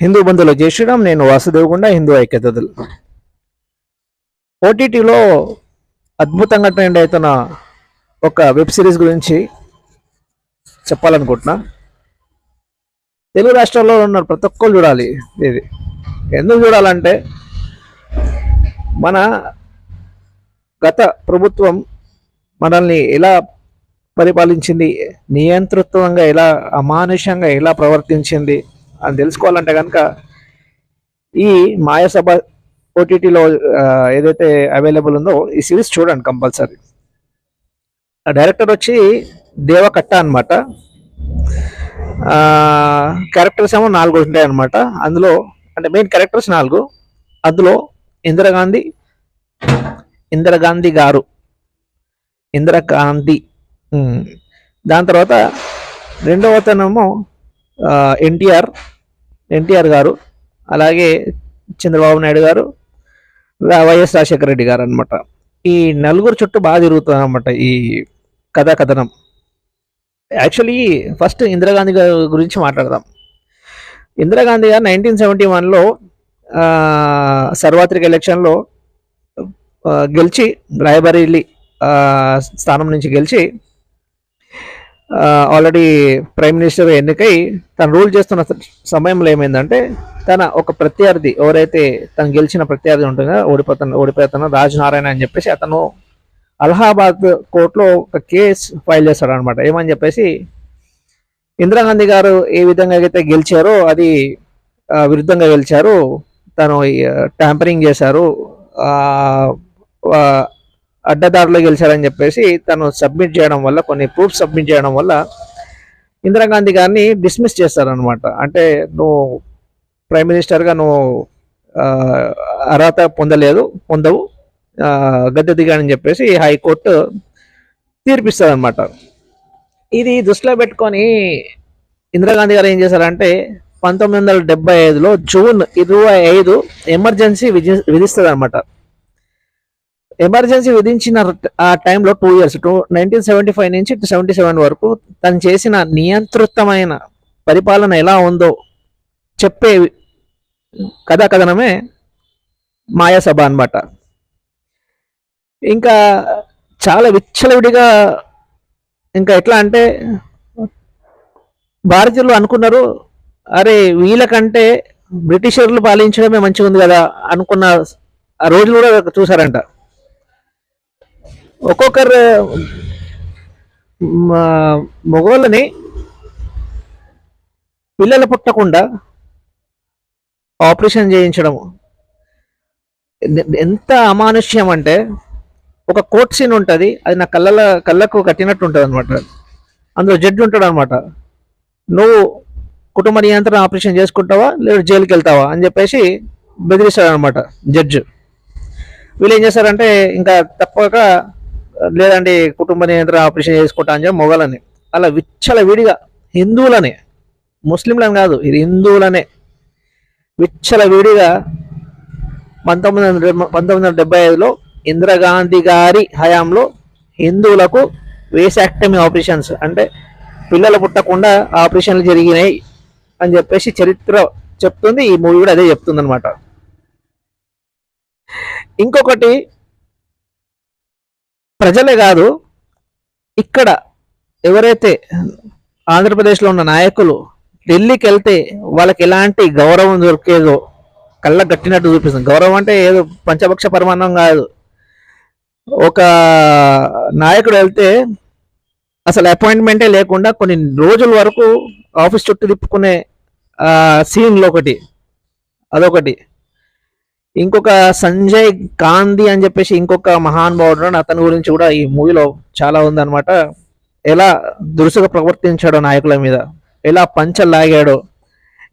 హిందూ బంధువులు జై శ్రీరామ్ నేను వాసుదేవగుండ హిందూ ఐక్యతలు ఓటీటీలో అద్భుతంగా ట్రెండ్ అవుతున్న ఒక వెబ్ సిరీస్ గురించి చెప్పాలనుకుంటున్నా. తెలుగు రాష్ట్రాల్లో ఉన్న ప్రతి ఒక్కరు చూడాలి ఇది. ఎందుకు చూడాలంటే మన గత ప్రభుత్వం మనల్ని ఎలా పరిపాలించింది. నియంతృత్వంగా ఎలా అమానుషంగా ఎలా ప్రవర్తించింది అని తెలుసుకోవాలంటే కనుక ఈ మాయాసభ ఓటీటీలో ఏదైతే అవైలబుల్ ఉందో ఈ సిరీస్ చూడండి కంపల్సరీ. డైరెక్టర్ వచ్చి దేవకట్ట అనమాట క్యారెక్టర్స్ ఏమో నాలుగు ఉంటాయి అనమాట అందులో అంటే మెయిన్ క్యారెక్టర్స్ నాలుగు. అందులో ఇందిరాగాంధీ ఇందిరాగాంధీ గారు. ఇందిరాగాంధీ. దాని తర్వాత రెండవ అతనేమో ఎన్టీఆర్ ఎన్టీఆర్ గారు అలాగే చంద్రబాబు నాయుడు గారు వైఎస్ రాజశేఖర రెడ్డి గారు అనమాట ఈ నలుగురు చుట్టూ బాగా తిరుగుతుంది అనమాట ఈ కథా కథనం. యాక్చువల్లీ ఫస్ట్ ఇందిరాగాంధీ గారి గురించి మాట్లాడదాం. ఇందిరాగాంధీ గారు నైన్టీన్ సెవెంటీ వన్లో సర్వాత్రిక ఎలక్షన్లో గెలిచి రాయబరేలీ స్థానం నుంచి గెలిచి ఆల్రెడీ ప్రైమ్ మినిస్టర్ ఎన్నికై తను రూల్ చేస్తున్న సమయంలో ఏమైందంటే తన ఒక ప్రత్యర్థి ఎవరైతే తను గెలిచిన ప్రత్యర్థి ఉంటుందో ఓడిపోతున్న ఓడిపోతున్న రాజనారాయణ అని చెప్పేసి అతను అలహాబాద్ కోర్టులో ఒక కేసు ఫైల్ చేస్తాడు అనమాట ఏమని చెప్పేసి ఇందిరాగాంధీ గారు ఏ విధంగా అయితే గెలిచారో అది విరుద్ధంగా గెలిచారు. తను ట్యాంపరింగ్ చేశారు. అడ్డదారిలో గెలిచారని చెప్పేసి తను సబ్మిట్ చేయడం వల్ల కొన్ని ప్రూఫ్ సబ్మిట్ చేయడం వల్ల ఇందిరాగాంధీ గారిని డిస్మిస్ చేస్తారనమాట అంటే నువ్వు ప్రైమ్ మినిస్టర్గా నువ్వు అర్హత పొందలేదు పొందవు గద్దె దిగానని చెప్పేసి హైకోర్టు తీర్పిస్తుంది అనమాట ఇది దృష్టిలో పెట్టుకొని ఇందిరాగాంధీ గారు ఏం చేశారంటే పంతొమ్మిది వందల డెబ్బై ఐదులో జూన్ ఇరవై ఐదు ఎమర్జెన్సీ విధి విధిస్తుంది అనమాట ఎమర్జెన్సీ విధించిన ఆ టైంలో two years two nineteen seventy five నుంచి సెవెంటీ సెవెన్ వరకు తను చేసిన నియంతృత్వమైన పరిపాలన ఎలా ఉందో చెప్పే కథా కథనమే మాయాసభ అన్నమాట. ఇంకా చాలా విచ్చలవిడిగా ఇంకా ఎట్లా అంటే భారతీయులు అనుకున్నారు అరే వీళ్ళకంటే బ్రిటిషర్లు పాలించడమే మంచిగా ఉంది కదా అనుకున్న ఆ రోజులు కూడా చూసారంట ఒక్కొక్కరు మగవాళ్ళని పిల్లలు పుట్టకుండా ఆపరేషన్ చేయించడం ఎంత అమానుష్యం అంటే ఒక కోట్ సీన్ ఉంటుంది అది నా కళ్ళ కళ్ళకు కట్టినట్టు ఉంటుంది అనమాట అందులో జడ్జి ఉంటాడు అనమాట నువ్వు కుటుంబ నియంత్రణ ఆపరేషన్ చేసుకుంటావా లేదా జైలుకి వెళ్తావా? అని చెప్పేసి బెదిరిస్తాడు అనమాట జడ్జి. వీళ్ళు ఏం చేస్తారంటే ఇంకా తప్పక లేదండి కుటుంబ నియంత్రణ ఆపరేషన్ చేసుకుంటా అని చెప్పి మొగలని అలా విచ్చల విడిగా హిందువులనే ముస్లింలని కాదు ఇది హిందువులనే విచ్చల విడిగా పంతొమ్మిది వందల పంతొమ్మిది వందల డెబ్బై ఐదులో ఇందిరాగాంధీ గారి హయాంలో హిందువులకు వేసాక్టమీ ఆపరేషన్స్ అంటే పిల్లలు పుట్టకుండా ఆపరేషన్లు జరిగినాయి అని చెప్పేసి చరిత్ర చెప్తుంది ఈ మూవీ కూడా అదే చెప్తుంది అనమాట ఇంకొకటి ప్రజలే కాదు ఇక్కడ ఎవరైతే ఆంధ్రప్రదేశ్లో ఉన్న నాయకులు ఢిల్లీకి వెళ్తే వాళ్ళకి ఎలాంటి గౌరవం దొరికేదో కళ్ళ కట్టినట్టు చూపిస్తుంది. గౌరవం అంటే ఏదో పంచపక్ష పరిమాణం కాదు. ఒక నాయకుడు వెళ్తే అసలు అపాయింట్మెంటే లేకుండా కొన్ని రోజుల వరకు ఆఫీస్ చుట్టూ తిప్పుకునే సీన్లు ఒకటి. అదొకటి. ఇంకొక సంజయ్ గాంధీ అని చెప్పేసి ఇంకొక మహానుభావుడు ఉన్నాడు. అతని గురించి కూడా ఈ మూవీలో చాలా ఉందన్నమాట ఎలా దురుసుగా ప్రవర్తించాడో నాయకుల మీద ఎలా పంచలు లాగాడు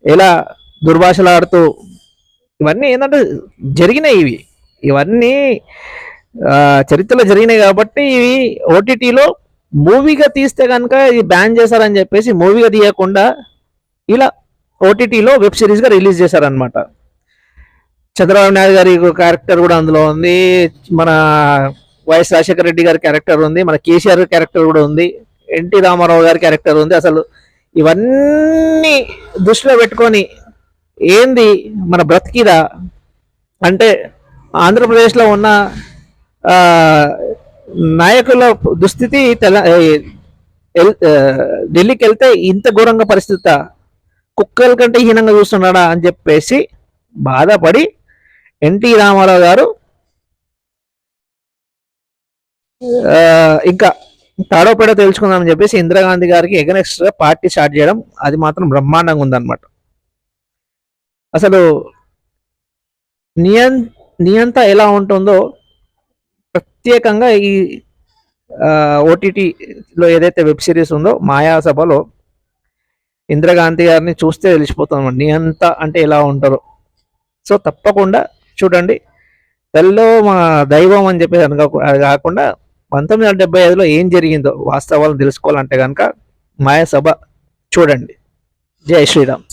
ఎలా దుర్భాషలాడుతూ ఇవన్నీ ఏంటంటే జరిగినాయి ఇవి ఇవన్నీ చరిత్రలో జరిగినాయి కాబట్టి ఇవి ఓటీటీలో మూవీగా తీస్తే కనుక ఇది బ్యాన్ చేశారని చెప్పేసి మూవీగా తీయకుండా ఇలా ఓటీటీలో వెబ్ సిరీస్గా రిలీజ్ చేశారనమాట చంద్రబాబు నాయుడు గారి క్యారెక్టర్ కూడా అందులో ఉంది. మన వైఎస్ రాజశేఖర రెడ్డి గారి క్యారెక్టర్ ఉంది. మన కేసీఆర్ క్యారెక్టర్ కూడా ఉంది. ఎన్టీ రామారావు గారి క్యారెక్టర్ ఉంది. అసలు ఇవన్నీ దృష్టిలో పెట్టుకొని ఏంది మన బ్రతికిదా? అంటే ఆంధ్రప్రదేశ్లో ఉన్న నాయకుల దుస్థితి తెల ఢిల్లీకి వెళ్తే ఇంత ఘోరంగా పరిస్థితి కుక్కల కంటే హీనంగా చూస్తున్నాడా అని చెప్పేసి బాధపడి ఎన్టీ రామారావు గారు ఇంకా తాడోపేడ తెలుసుకుందామని చెప్పేసి ఇందిరాగాంధీ గారికి ఎగనెక్స్ట్గా పార్టీ స్టార్ట్ చేయడం అది మాత్రం బ్రహ్మాండంగా ఉందన్నమాట. అసలు నియం నియంత ఎలా ఉంటుందో ప్రత్యేకంగా ఈ ఓటీటీలో ఏదైతే వెబ్ సిరీస్ ఉందో మాయాసభలో ఇందిరాగాంధీ గారిని చూస్తే తెలిసిపోతుంది నియంత అంటే ఎలా ఉంటారో. సో తప్పకుండా చూడండి. తల్లిలో మా దైవం అని చెప్పేసి అనుకో అది కాకుండా పంతొమ్మిది వందల డెబ్బై ఐదులో ఏం జరిగిందో వాస్తవాలను తెలుసుకోవాలంటే కనుక మాయాసభ చూడండి. జై శ్రీరామ్.